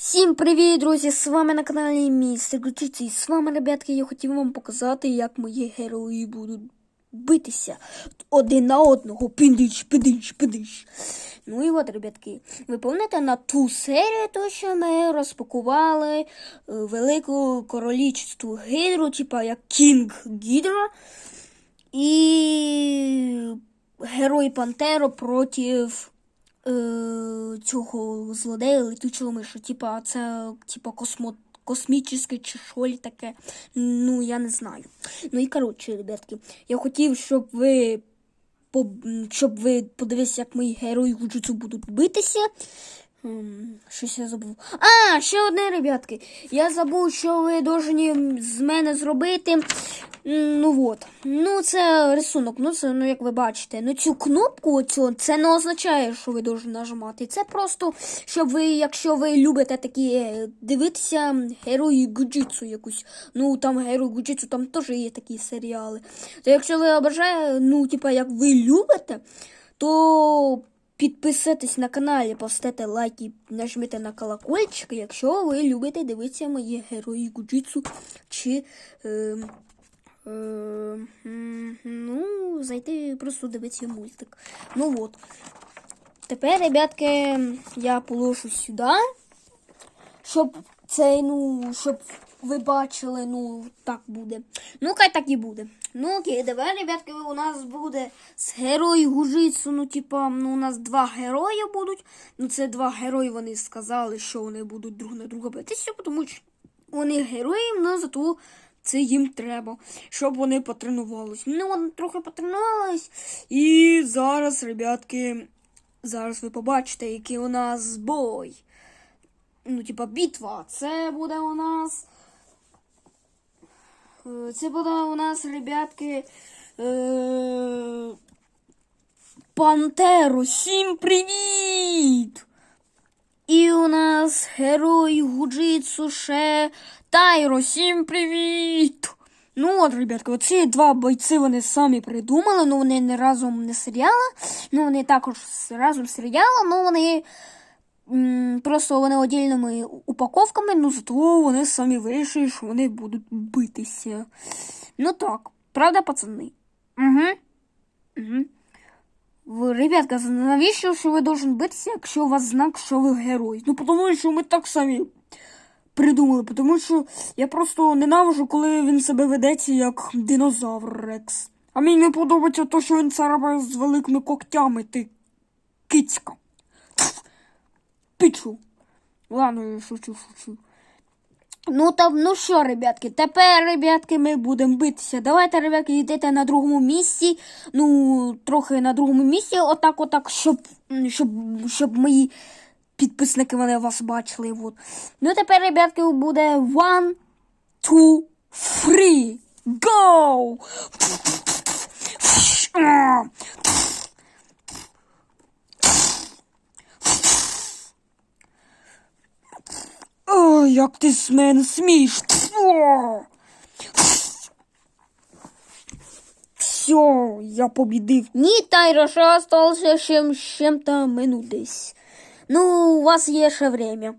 Всім привіт, друзі! З вами на каналі Містер Ключиці. І з вами, ребятки, я хотів вам показати, як мої герої будуть битися один на одного. Піндич, піндич, піндич. Ну і от, ребятки, ви пам'ятаєте на ту серію, то що ми розпакували е, велику королівську гідру, типа як Кінг Гідра. І герой Пантеро проти цього злодея летючого миша. Типа, це типа космо, космічне чи що таке. Ну, я не знаю. Ну і коротше, ребятки, я хотів, щоб ви щоб ви подивилися, як мої герої гуджуцу будуть битися. Ем, Щось я забув. А, ще одне, ребятки. Я забув, що ви повинні з мене зробити. Ну от. Ну, це рисунок. Ну, це, ну, як ви бачите. Ну, цю кнопку, оцю, це не означає, що ви повинні нажимати. Це просто, щоб ви, якщо ви любите такі е, дивитися герої гуджитсу якусь. Ну, там герой гуджитсу, там теж є такі серіали. То якщо ви обажаєте, ну, типа, як ви любите, то підписуйтесь на каналі, поставте лайки, нажмите на колокольчик, якщо ви любите дивитися мої герої гуджитсу чи. Е, е, ну, зайти просто дивитися мультик. Ну от. Тепер, ребятки, я положу сюди, щоб цей, ну, щоб ви бачили, ну, так буде. Ну, хай так і буде. Ну, окей, давай, ребятки, у нас буде з герої гужицу. Ну, типа, ну, у нас два герої будуть. Ну, це два герої, вони сказали, що вони будуть друг на друга битися, тому що вони герої, ну, зато це їм треба, щоб вони потренувались. Ну, вони трохи потренувались. І зараз, ребятки, зараз ви побачите, який у нас бой. Ну, типа, битва. Це буде у нас. е, Це буде у нас, ребятки. Е... Пантеро, всім привіт! І у нас герой Гуджитсу ще Тайро, всім привіт! Ну от, ребятки, оці два бойці вони самі придумали, ну вони не разом не серіали, ну вони також разом з ну вони м, просто вони отдільними упаковками, ну зато вони самі вирішили, що вони будуть битися. Ну так, правда, пацани? Угу. Угу. Ви, ребятка, навіщо що ви должен битися, якщо у вас знак, що ви герой? Ну, тому що ми так самі придумали, тому що я просто ненавижу, коли він себе ведеться як динозавр Рекс. А мені не подобається те, що він це робить з великими когтями, ти кицька. Пічу. Ладно, я шучу, шучу. Ну там, ну що, ребятки, тепер, ребятки, ми будемо битися. Давайте, ребятки, йдете на другому місці. Ну, трохи на другому місці, отак, отак, щоб, щоб, щоб мої підписники вони вас бачили. От. Ну, тепер, ребятки, буде one, two, three, go! О, як ти з мене смієш? Все, я побідив. Ні, Тайро, ще осталося ще чим-то минут десь. Ну, у вас є ще время.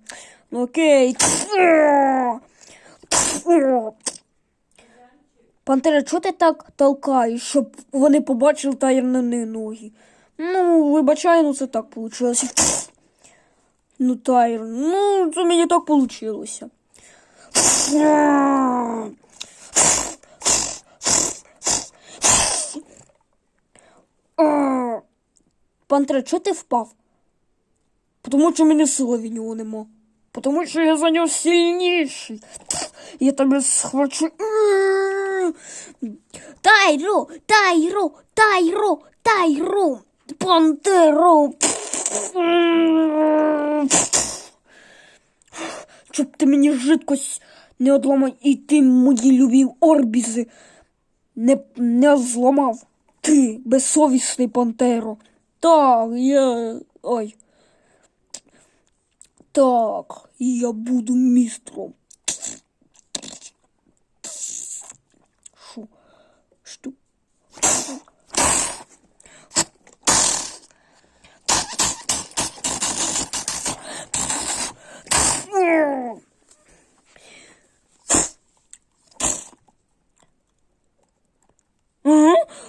Окей. Пантера, чого ти так толкаєш, щоб вони побачили тайрні ноги? Ну, вибачай, ну це так вийшло. Ну, Тайр, ну, це мені так. А, Пантера, чого ти впав? Тому що мені сили від нього нема. Тому що я за нього сильніший. Я тебе схвачу. Тайро, Тайро, Тайро, Тайро, Пантеро. Щоб ти мені жидкость не одламав і ти мої любі орбізи не, не зламав. Ти безсовісний Пантеро. Так, я. Ой. Так, я буду мистером. Шу. Что? Mm-hmm.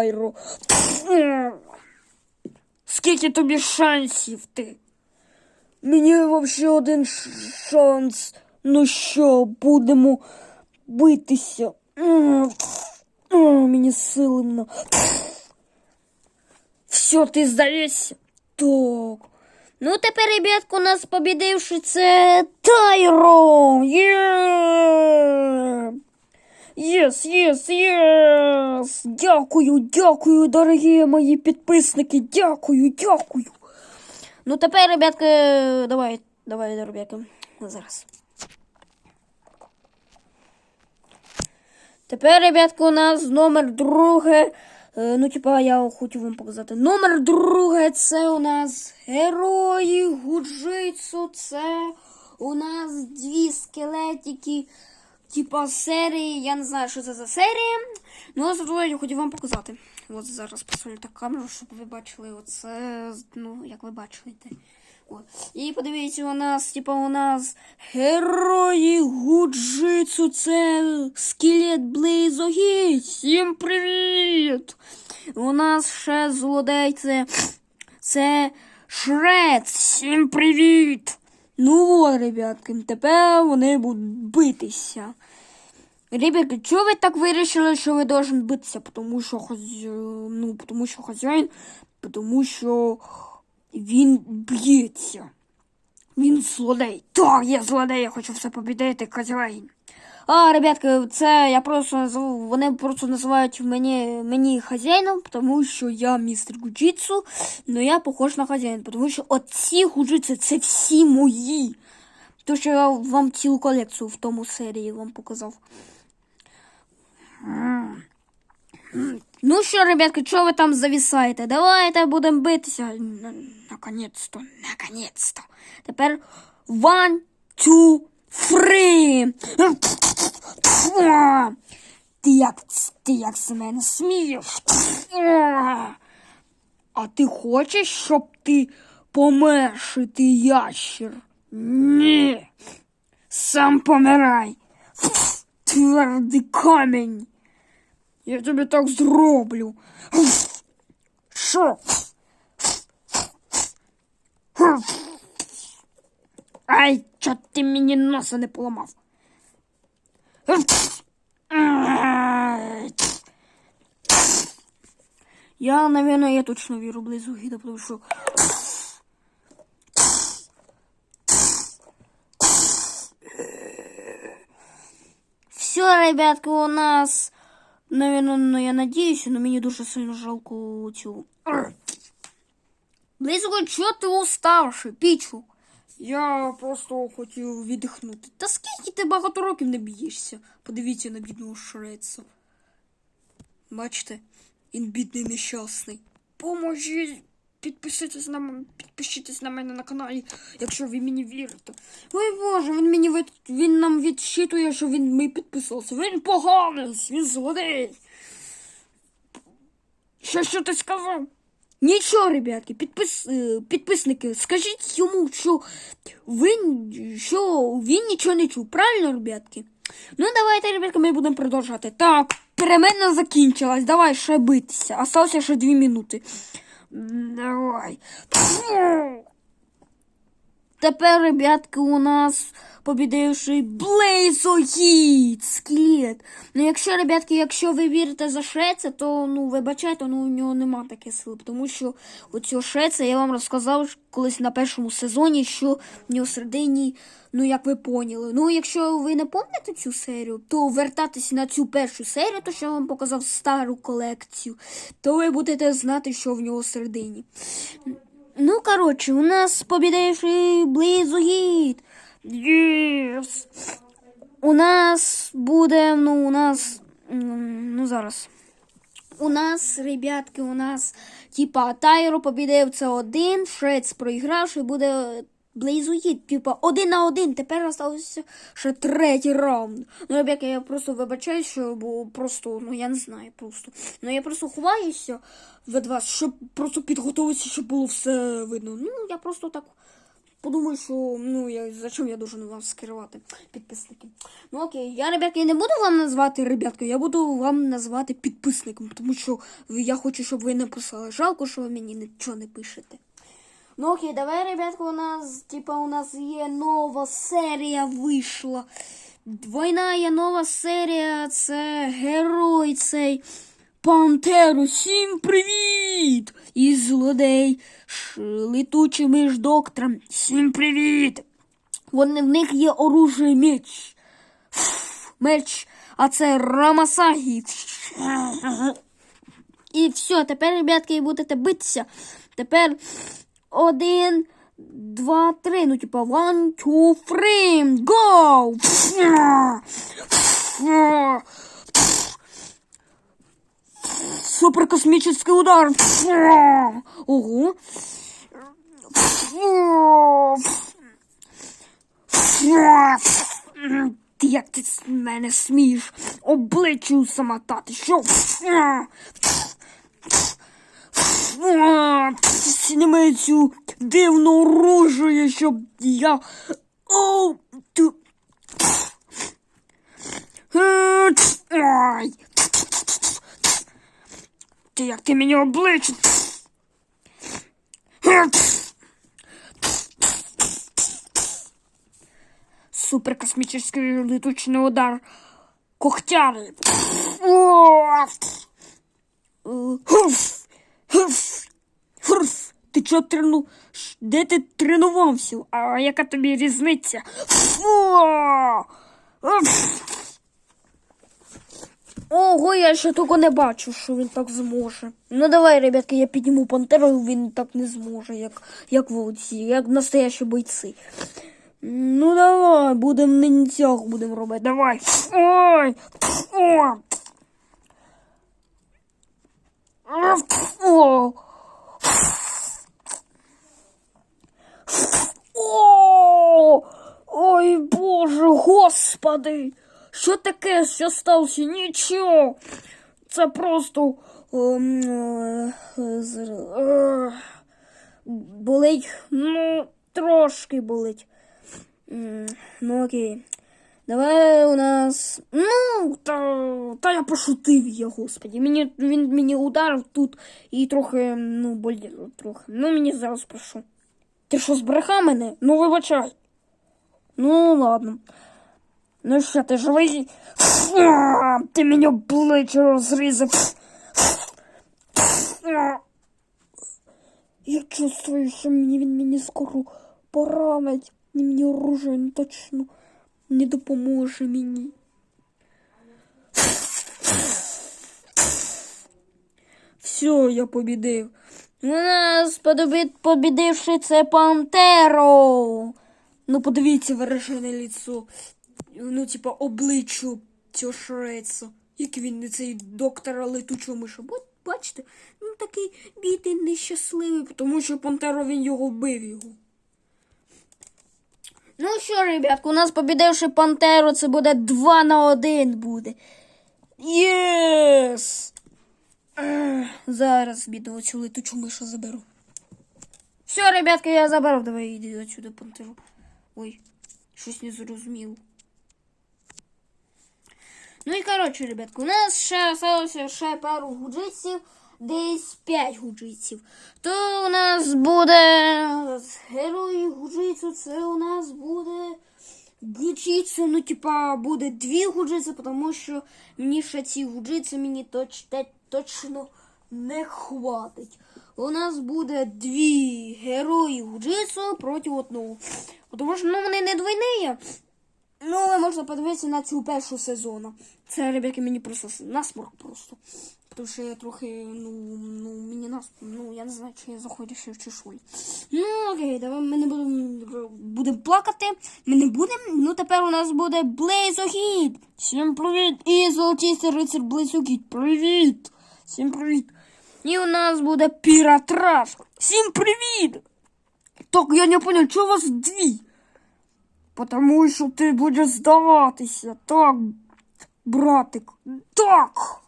Тайро. Скільки тобі шансів ти? Мені взагалі один шанс. Ну що, будемо битися. Мені сили. Все, ти здаєшся? Так. Ну, тепер, ребятку, нас побідивши це Тайро. Є! Єс, єс, єс! Дякую, дякую, дорогі мої підписники. Дякую, дякую. Ну, тепер, ребятки, давай, давай, ребятки, зараз. Тепер, ребятки, у нас номер друге. Е, Ну, типа, я хочу вам показати. Номер друге це у нас герої Гуджитсу. Це у нас дві скелетики. Типа серії. Я не знаю, що це за серія. Ну, ось тут я хочу вам показати. От зараз посолю так камеру, щоб ви бачили оце. Ну, як ви бачите. От. І подивіться, у нас, типа, у нас герої Гуджитсу, це скелет Блейзогі. Всім привіт! У нас ще злодей, це, це Шред. Всім привіт! Ну от, ребятки, тепер вони будуть битися. Ребятки, чого ви так вирішили, що ви должен битися? Тому що хазя- ну, тому що хазяїн, тому що він б'ється. Він злодей. Так, я злодей, я хочу все побідити, хазяїн. А, ребятки, це я просто називу, вони просто називають мені, мені хазяїном, тому що я містер Гуджітсу, але я похож на хазяїн, тому що оці гуджитси це всі мої. То, що я вам цілу колекцію в тому серії вам показав. Ну що, ребятки, що ви там завісаєте? Давайте будемо битися. Наконець-то, наконець-то. Тепер one, two, three. Ти як, ти як з мене смієш? А ти хочеш, щоб ти померши, ти ящер? Ні. Сам помирай. Твердий камінь. Я тобі так зроблю. Що? Ай, чо ти мені носа не поламав? Я, наверное, я точно віру близу гіда, тому що Все, ребятки, у нас, наверное, ну, я надіюся, но мені дуже сильно жалко цю. Близько, чого ти уставши, пічу? Я просто хотів віддихнути. Та скільки ти багато років не б'єшся? Подивіться на бідного Шреца. Бачите, він бідний нещасний. Поможіть! Підписуйтесь на підпишіться на мене на каналі, якщо ви мені вірите. Ой Боже, він мені від... він нам відчитує, що він ми підписався. Він поганий, він злодей. Що, що ти сказав? Нічого, ребятки, підпис... е, підписники, скажіть йому, що він, що він нічого не чув. Правильно, ребятки? Ну, давайте, ребятки, ми будемо продовжувати. Так, перемена закінчилась. Давай ще битися. Осталося ще дві минути. М, Давай. Тепер, ребятки, у нас побідивший Блейзоїд, скелет. Ну, якщо, ребятки, якщо ви вірите за Шреца, то ну вибачайте, ну у нього нема таких сил. Тому що у цього я вам розказав колись на першому сезоні, що в нього середині, ну як ви поняли. Ну, якщо ви не пам'ятаєте цю серію, то вертатися на цю першу серію, то що я вам показав стару колекцію, то ви будете знати, що в нього середині. Ну, короче, у нас победивший Близогід. Yes. У нас буде, ну, у нас, ну, зараз. У нас, ребятки, у нас, типа, Тайро побідив це один, Шрец проіграв, і буде Блейзуїд, типа, один на один. Тепер залишився ще третій раунд. Ну, ребятки, я просто вибачаюсь, що бо просто, ну я не знаю просто. Ну я просто ховаюся від вас, щоб просто підготуватися, щоб було все видно. Ну, я просто так подумаю, що ну я зачем я должен вам скривати підписники. Ну окей, я, ребятки, не буду вам назвати ребяткою, я буду вам назвати підписником, тому що я хочу, щоб ви написали. Жалко, що ви мені нічого не пишете. Ну окей, давай, ребятка, у нас, типа, у нас є нова серія вийшла. Війна є нова серія, це герой цей Пантеру. Всім привіт! І злодей летучий між доктором. Всім привіт! Вони в них є оружие меч. Фу, Меч, а це Рамасагі. І все, тепер, ребятки, будете битися. Тепер один, два, три. Ну, типа, one, two, three, go! Суперкосмический удар. Ого. Ти як ти з мене смієш обличчю самотати? Що? Сніми цю дивну оружие, щоб я. О, ти. Ай. Ти як ти мені обличчя? Суперкосмический летучий удар когтями. Хуф! Хуф! Ти чого трену? Де ти тренувався? А яка тобі різниця? Фу! Ого, я ще того не бачу, що він так зможе. Ну давай, ребятки, я підніму пантеру, він так не зможе, як, як вовці, як настоящі бойці. Ну давай, будемо ниндзяг будемо робити. Давай. Ой! О! О! Ой, Боже, господи! Що таке? Що сталося? Нічого. Це просто ем, е, е, болить. Ну, трошки болить. Ну окей. Давай у нас. Ну, та, та я пошутив я, господі. Мені, він мені ударив тут і трохи, ну, боліло трохи. Ну, мені зараз прошу. Ти що, збрехав мене? Ну, вибачай. Ну, ладно. Ну що, ти живий? Ти мені обличчя розрізав. Я чувствую, що мені він мені скоро поранить. І мені оружие не точно не допоможе мені. Все, я побідив. Нас побідивши це Пантеро. Ну, подивіться виражене лицо. Ну, типа, обличчя цього шреца. Як він цей доктора летучого миша. Бачите, він такий бідний, нещасливий, тому що Пантеро він його вбив його. Ну що, ребятку, у нас побідивши Пантеру, це буде 2 на 1 буде. Єс! Зараз бідного цю летучу мишу заберу. Все, ребятки, я забрав. Давай йди отсюда, Пантеру. Ой, щось не зрозуміло. Ну і коротше, ребятки, у нас ще залишилося ще пару гуджиців, десь 5 гуджиців. То у нас буде герой гуджицю, це у нас буде гуджицю, ну типа буде дві гуджиці, тому що мені ще ці гуджиці мені точ, те- точно не хватить. У нас буде дві герої гуджицу проти одного. Тому що ну, вони не двойні. Ну, ви можна подивитися на цю першу сезону. Це, ребятки, мені просто насморк просто. Тому що я трохи, ну, ну, мені насморк, ну, я не знаю, чи я заходжу ще в чешулі. Ну, окей, давай ми не будемо будемо плакати. Ми не будемо. Ну, тепер у нас буде Блейзохід. Всім привіт! І золотістий рицар Блейзохід. Привіт! Всім привіт! І у нас буде Піратраш. Всім привіт! Так, я не понял, чого у вас дві? Потому що ти будеш здаватися. Так, братик. Так.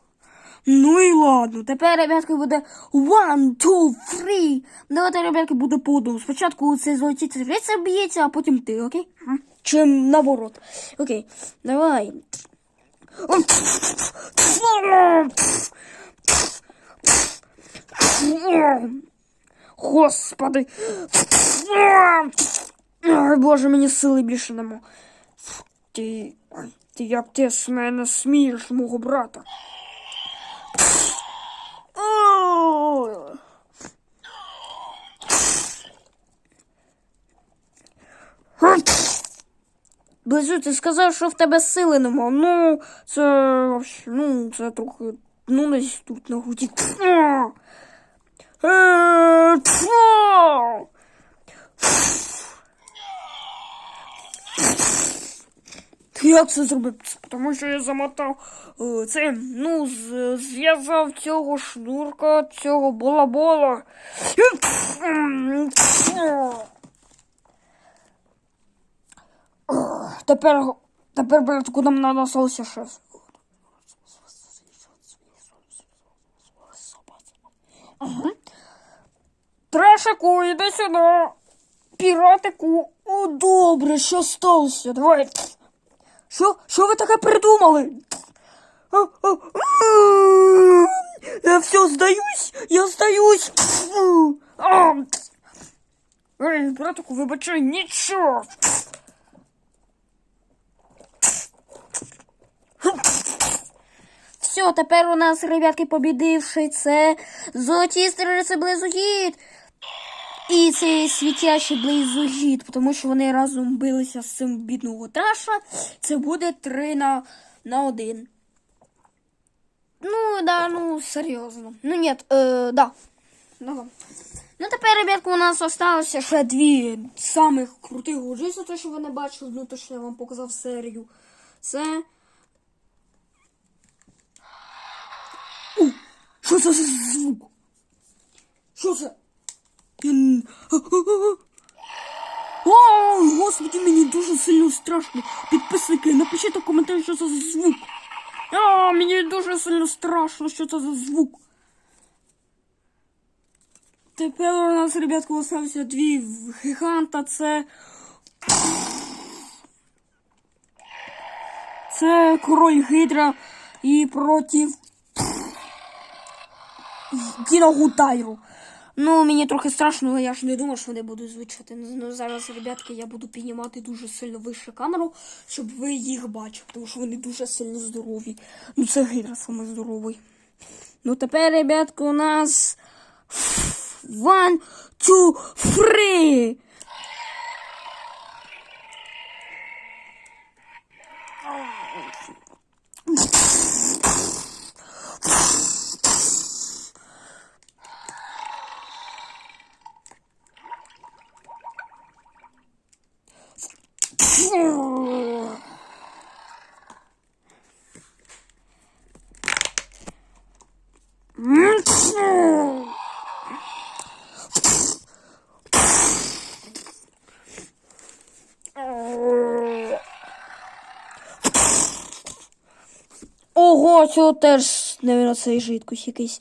Ну і ладно. Тепер, ребятки, буде one, two, three. Давайте, ребятки, буде по одному. Спочатку цей золоті цифриці б'ється, а потім ти, окей? Чи наоборот. Окей, давай. Господи. Ой, Боже, мені сили більше нема. Ти, ти як ти з мене смієш, мого брата? Близю, ти сказав, що в тебе сили нема. Ну, це ну, це трохи, ну, десь тут на. Е, тьфу! Як це зробив? Тому що я замотав е, це, ну, зв'язав цього шнурка, цього бола-бола. Тепер, тепер, братку, нам надо щось. Ага. Трешику, іди сюди. Піратику. О, добре, що сталося? Давай. Що? Що ви таке придумали? Я все здаюсь, я здаюсь. Ей, братику, вибачай, нічого. Все, тепер у нас, ребятки, побідивши це золоті стрілиці близогід. І цей світящий близогід, тому що вони разом билися з цим бідного траша. Це буде 3 на, на 1. Ну, да, ну, серйозно. Ну, ні, е, да. Ну, ну, тепер, ребятки, у нас осталося ще дві самих крутих гуджиси, те, що ви не бачили, ну, то, що я вам показав серію. Це Що за звук? Що це? Я... О, господи, мені дуже сильно страшно. Підписники, напишіть у коментарі, що це за звук. А, мені дуже сильно страшно, що це за звук. Тепер у нас, ребятки, залишилося дві гіганта. Це. Це король Гидра і проти Діногу Тайру. Ну, мені трохи страшно, але я ж не думав, що вони будуть звучати. Ну, зараз, ребятки, я буду піднімати дуже сильно вище камеру, щоб ви їх бачили, тому що вони дуже сильно здорові. Ну, це гидра саме здоровий. Ну, тепер, ребятки, у нас one, two, three. Ого, цього теж, навіть, цей жидкость якийсь.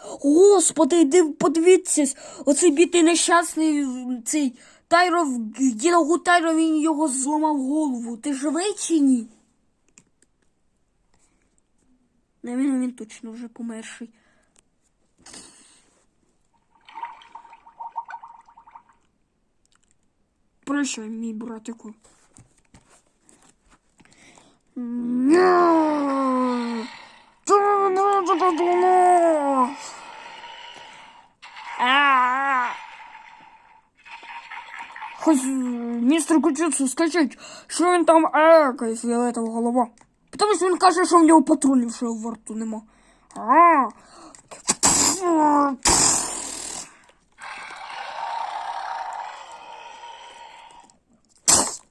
Господи, йди подивіться, оцей бітий нещасний цей Тайро, діногу Тайро, він його зламав голову. Ти живий чи ні? Навіть він точно вже померший. Прощай, мій братику. Ня! Та ну, та та та ну! А! Хоч е, містер Кучуцу, скажіть, що він там екає фіолетова голова? Тому що він каже, що в нього патрулів ще в рту нема. А!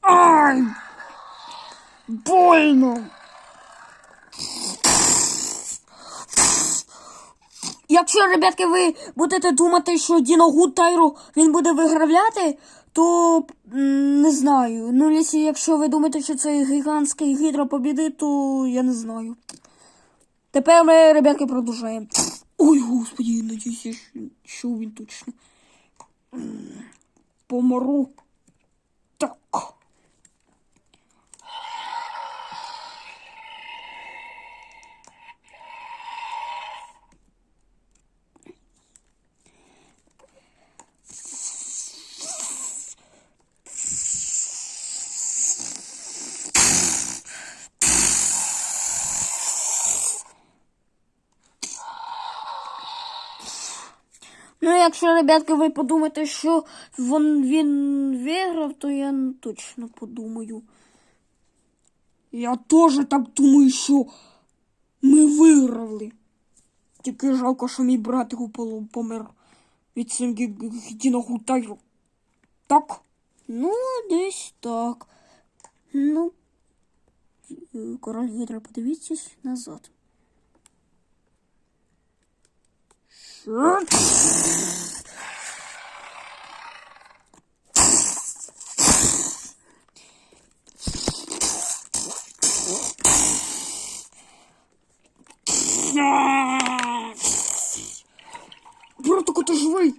Ай! Больно. Якщо, ребятки, ви будете думати, що Діногуд Тайру він буде вигравляти, то не знаю. Ну, лісі, якщо ви думаєте, що це гігантський гідро побідить, то я не знаю. Тепер ми, ребятки, продовжуємо. Ой, господи, надіюся, що, він точно. Помру. Так. Ну, якщо, ребятки, ви подумаєте, що вон, він виграв, то я точно подумаю. Я теж так думаю, що ми виграли. Тільки жалко, що мій брат помер від Сінгідіного Тайру. Так? Ну, десь так. Ну, король Гідра, подивіться назад. Що? Братику, ти живий?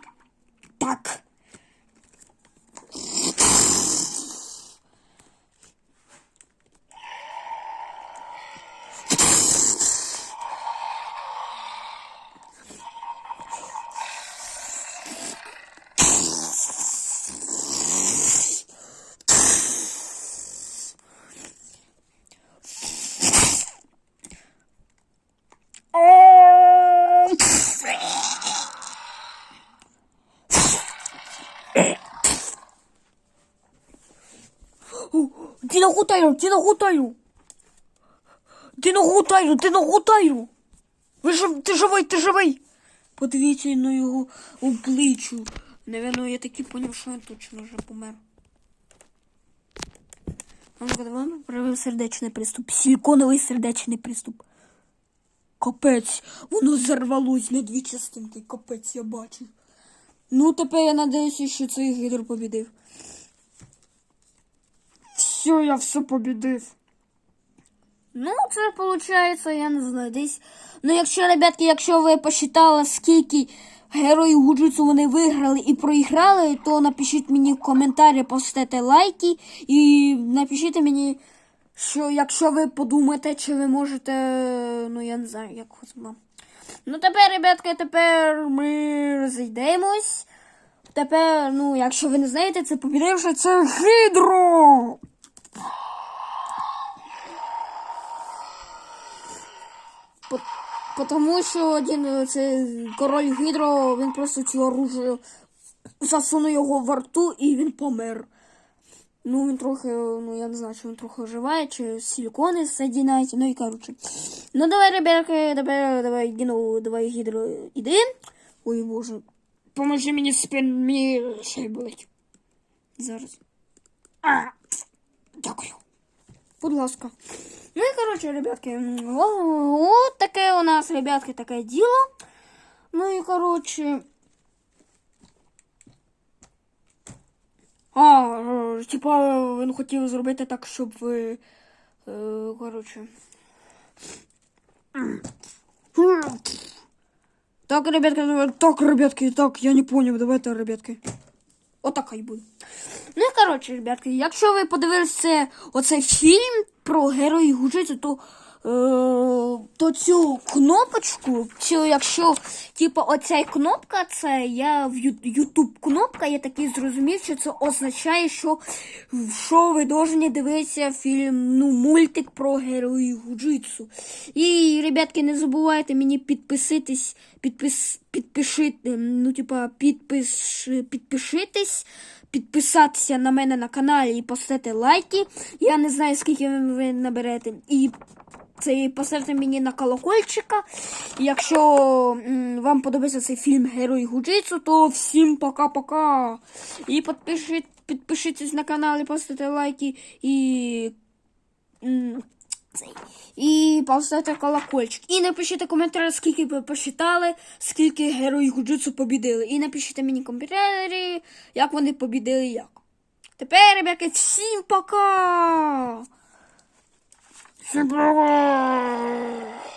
Так. Ти на гутайру, ти на гутайру. Ти на гутайру, ти на гутайру. Ви жив, ти живий, ти живий. Подивіться на його обличчю. Навірно, я таки поняв, що він точно вже помер. Вам проявив сердечний приступ. Силіконовий сердечний приступ. Капець, воно зарвалось на дві частинки. Капець, я бачив. Ну, тепер я надіюся, що цей гідр побідив. Все, я все побідив. Ну, це виходить, я не знаю, десь. Ну, якщо, ребятки, якщо ви посчитали, скільки героїв Гуджитсу вони виграли і проіграли, то напишіть мені в коментарі, поставте лайки і напишіть мені, що якщо ви подумаєте, чи ви можете. Ну, я не знаю, як вам. Ну, тепер, ребятки, тепер ми розійдемось. Тепер, ну, якщо ви не знаєте, це побідивши, це гідро! Потому що один е, це король Гідро, він просто цю оружие засунув його в рту і він помер. Ну, він трохи, ну я не знаю, чи він трохи оживає, чи силікони соєдинають, ну і коротше. Ну давай, ребятки, давай, давай, Гіно, давай, Гідро, іди. Ой, боже. Поможи мені спин, мені шея болить. Зараз. А, дякую. Будь ласка. Ну і коротше, ребятки, м, о- от таке у нас, ребятки, таке діло. Ну і коротше. А, е, типа, він хотів зробити так, щоб ви. е, Коротше. Так, ребятки, давай- так, ребятки, так, я не понял, давайте, ребятки. Отак хай буде. Ну і коротше, ребятки, якщо ви подивилися оцей фільм про героїв Гуджитсу, то, то цю кнопочку, цю, якщо, типу, оця кнопка, це я в Ютуб кнопка, я такий зрозумів, що це означає, що, що ви повинні дивитися фільм, ну, мультик про героїв Гуджитсу. І, ребятки, не забувайте мені підписатись, підпис, підпишити, ну, типа, підпиш, підпишитись, підписатися на мене на каналі і поставити лайки. Я не знаю, скільки ви наберете. І це і поставте мені на колокольчика. Якщо вам подобається цей фільм Герой Гуджитсу, то всім пока-пока. І підпишіть, підпишіться на канал і поставте лайки. І. І поставте колокольчик. І напишіть коментар, скільки ви посчитали, скільки героїв Гуджутсу побідили. І напишіть мені коментарі, як вони побідили як. Тепер, ребятки, всім пока! Всім пока!